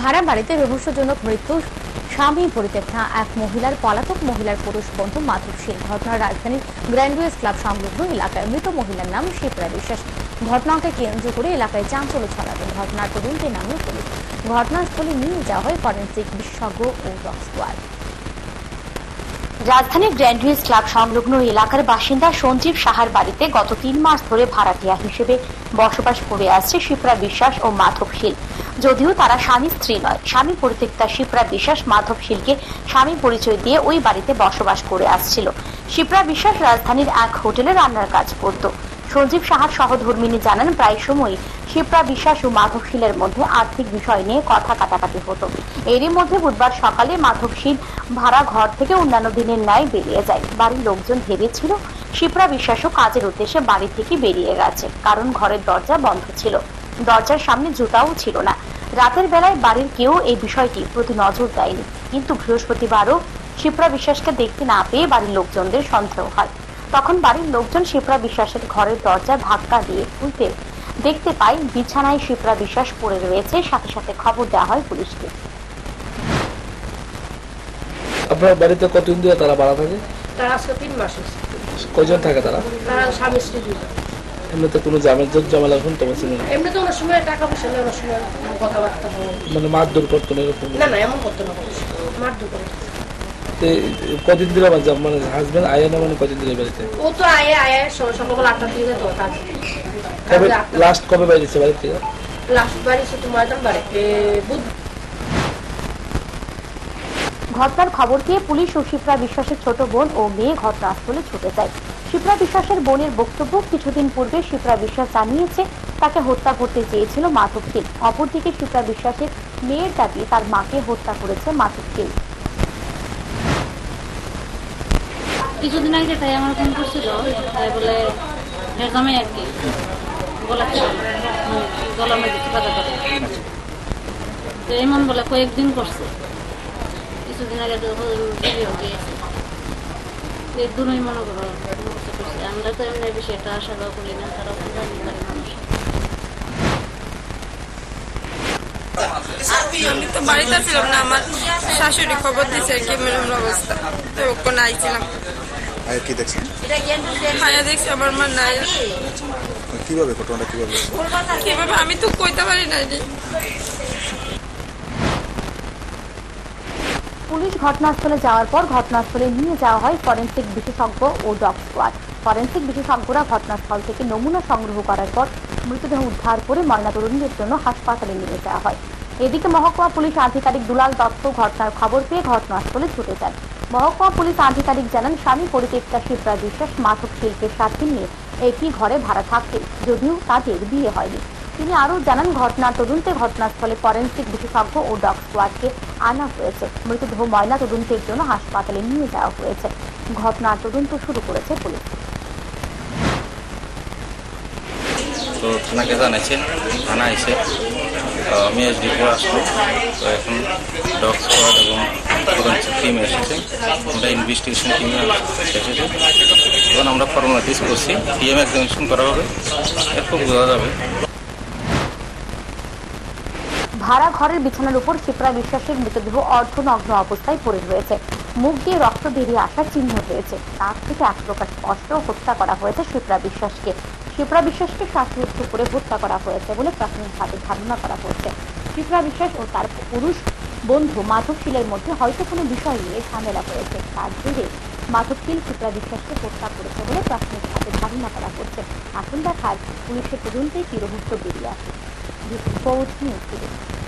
ভাড়া বাড়িতে রহস্যজনক মৃত্যু স্বামী পরিত্যক্তা এক মহিলার পলাতক মহিলার পুরুষ বন্ধু মাধব সিং। ঘটনার রাজধানীর গ্র্যান্ডওয়েজ ক্লাব সংলগ্ন এলাকায় মৃত মহিলার নাম শিপ্রা বিশ্বাস। ঘটনাকে কেন্দ্র করে এলাকায় চাঞ্চল্য ছড়াবে। ঘটনার তদন্তে নামে পুলিশ। ঘটনাস্থলে নিয়ে যাওয়া হয় ফরেন্সিক বিশেষজ্ঞ ও ডগ স্কোয়াড। রাজধানীর গ্র্যান্ডউইজ ক্লাব সংলগ্ন এলাকার বাসিন্দা সঞ্জীব সাহার বাড়িতে গত তিন মাস ধরে ভাড়াটিয়া হিসেবে বসবাস করে আসছে শিপ্রা বিশ্বাস ও মাধব শীল। যদিও তারা স্বামী স্ত্রী নয়। স্বামী পরিত্যক্তা শিপ্রা বিশ্বাস মাধব শীলকে স্বামী পরিচয় দিয়ে ওই বাড়িতে বসবাস করে আসছিল। শিপ্রা বিশ্বাস রাজধানীর এক হোটেলে রান্নার কাজ করত। সঞ্জীব সাহার সহধর্মিনী জানান, প্রায় সময়ই শিপ্রা বিশ্বাস ও মাধব শীলের মধ্যে আর্থিক বিষয় নিয়ে কথা কাটাকাটি হতো। এরই মধ্যে বুধবার সকালে মাধব শীল ভাড়া ঘর থেকে অন্যান্য দিনের ন্যায় বেরিয়ে যায়। বাড়ির লোকজন ভেবেছিল, শিপ্রা বিশ্বাসও কাজের উদ্দেশ্যে বাড়ি থেকে বেরিয়ে গেছে, কারণ ঘরের দরজা বন্ধ ছিল। দরজার সামনে জুতাও ছিল না। রাতের বেলায় বাড়ির কেউ এই বিষয়টি প্রতি নজর দেয়নি। কিন্তু বৃহস্পতিবারও শিপ্রা বিশ্বাসকে দেখতে না পেয়ে বাড়ির লোকজনদের সন্দেহ হয়। তখন বাড়ির লোকজন শিপ্রা বিশ্বাসের ঘরের দরজা ধাক্কা দিয়ে খুলতে দেখতে পায় বিছানায় শিপ্রা বিশ্বাস পড়ে রয়েছে সাথে সাথে খবর দেওয়া হয় পুলিশকে। আপনার বাড়িতে কতদিন ধরে তারা ভাড়া থাকে? তারা আজকে তিন মাস কয়জন থাকে তারা? তারা স্বামী স্ত্রী দুজন। এমনিতে কোনো জামের জোর ঝামেলা শুনতে পাচ্ছি না এমনি তো অনেক সময় টাকা পয়সা নেই সময় কথাবার্তা হয়। মানে মারধর করতো না এরকম? না না এমন করতে না মারধর করে তো এই কদিন ধরে আমার মানে হাজবেন্ড আয়া না মানে কদিন ধরে বাড়িতে? ও তো আয়ে আয়ে সকাল আটটার দিকে যেত কাজ। কবে লাস্ট কবে বাইরেছে বাড়ি থেকে লাস্ট বাড়ি সে তোমার দাম বুধ ঘটনার খবর পেয়ে পুলিশ ও শিপ্রা বিশ্বাসের ছোট বোন ও মেয়ে ঘটনাস্থলে ছুটে যায়। শিপ্রা বিশ্বাসের বোনের বক্তব্য কিছুদিন পূর্বে শিপ্রা বিশ্বাস জানিয়েছে, তাকে হত্যা করতে চেয়েছিল সিং অপরদিকে শিপ্রা বিশ্বাসের মেয়ের দাবি, তার মাকে হত্যা করেছে সিং কিছুদিন আগে তাই আমার ফোন করছিল, তাই বলে এর আর কি। গলা দেখা তো এমন বলে কয়েকদিন করছে। কিছুদিন আগে তো ভিডিও এর দুটোই মনে করো। আমরা তো এমনি বিষয়টা আশা করি না তারা তো জানি পারে মানুষ। আমি তো বাড়িতে ছিলাম না আমার শাশুড়ি খবর দিচ্ছে কি এরকম অবস্থা। তো ওখানে আইছিলাম। কি দেখছেন খায়া দেখছি আমার মা নাই কীভাবে ঘটনাটা কীভাবে? কীভাবে? আমি তো কইতে পারি না রে পুলিশ ঘটনাস্থলে যাওয়ার পর ঘটনাস্থলে নিয়ে যাওয়া হয় ফরেনসিক বিশেষজ্ঞ ও ডগ স্কোয়াড। ফরেনসিক বিশেষজ্ঞরা ঘটনাস্থল থেকে নমুনা সংগ্রহ করার পর মৃতদেহ উদ্ধার করে ময়নাতদন্তের জন্য হাসপাতালে নিয়ে যাওয়া হয়। এদিকে মহকুমা পুলিশ আধিকারিক দুলাল দত্ত ঘটনার খবর পেয়ে ঘটনাস্থলে ছুটে যান। মহকুমা পুলিশ আধিকারিক জানান, স্বামী পরিত্যক্তা শিবরাজ বিশ্বাস মাথক শিল্পের সাথে নিয়ে একই ঘরে ভাড়া থাকতেন, যদিও তাদের বিয়ে হয়নি। তিনি আরও জানান, ঘটনার তদন্তে ঘটনাস্থলে ফরেনসিক বিশেষজ্ঞ ও ডগ স্কোয়াডকে আনা হয়েছে। মৃতদেহ ময়না তদন্তের জন্য হাসপাতালে নিয়ে যাওয়া হয়েছে। ঘটনার তদন্ত শুরু করেছে পুলিশ। তো থানাকে জানাইছেন থানা তো আমি এস ডিপো আসলো তো এখন ডগ স্কোয়াড এবং ফরেন্সিক টিম এসেছে আমরা ইনভেস্টিগেশন টিমে এসেছে এখন আমরা ফর্মালিটিস করছি। পিএম এক্সামিনেশন করা হবে। এরপর বোঝা যাবে। ভাড়া ঘরের বিছানার উপর শিপ্রা বিশ্বাসের মৃতদেহ অর্ধনগ্ন অবস্থায় পড়ে রয়েছে। মুখ দিয়ে রক্ত বেরিয়ে আসার চিহ্ন রয়েছে। তার থেকে এক প্রকার স্পষ্ট হত্যা করা হয়েছে শিপ্রা বিশ্বাসকে। শিপ্রা বিশ্বাসকে শ্বাসরুদ্ধ করে হত্যা করা হয়েছে বলে প্রাথমিকভাবে ধারণা করা হয়েছে। শিপ্রা বিশ্বাস ও তার পুরুষ বন্ধু মাধব শীলের মধ্যে হয়তো কোনো বিষয় নিয়ে ঝামেলা হয়েছে। তার জেরে মাধব শিল শিপ্রা বিশ্বাসকে হত্যা করেছে বলে প্রাথমিকভাবে ধারণা করা হচ্ছে। এখন দেখার পুলিশের তদন্তে কি বেরিয়ে আসে।